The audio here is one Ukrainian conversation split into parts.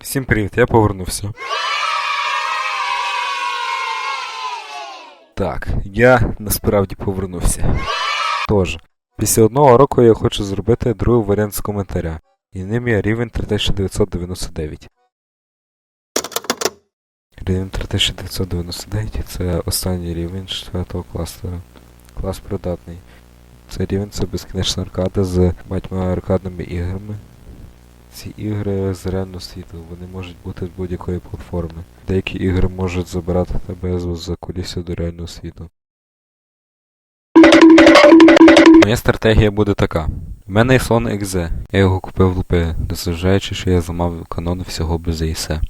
Всім привіт, я повернувся. Так, я насправді повернувся. Тож, після одного року я хочу зробити другий варіант з коментаря. І ним є рівень 3999. Рівень 3999 це останній рівень 4 класу. Клас придатний. Це рівень це безкінечна аркада з багатьма аркадними іграми. Ці ігри з реального світу, вони можуть бути з будь-якої платформи. Деякі ігри можуть забирати тебе з за кулісів до реального світу. Моя стратегія буде така. У мене є слон екзе. Я його купив в лупи, незважаючи, що я зламав канон всього без ІСе.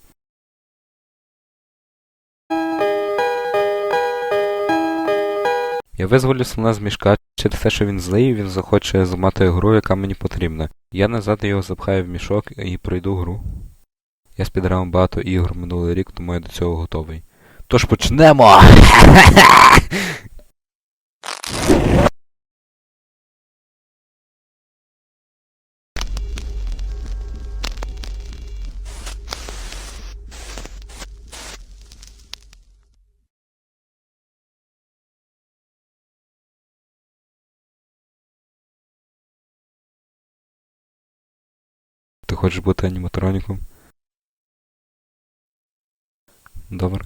Я визволю слона з мішка через те, що він злий, він захоче зламати гру, яка мені потрібна. Я назад його запхаю в мішок і пройду гру. Я спідрав багато ігор минулий рік, тому я до цього готовий. Тож почнемо! хочеш бути аніматроніком? Добре.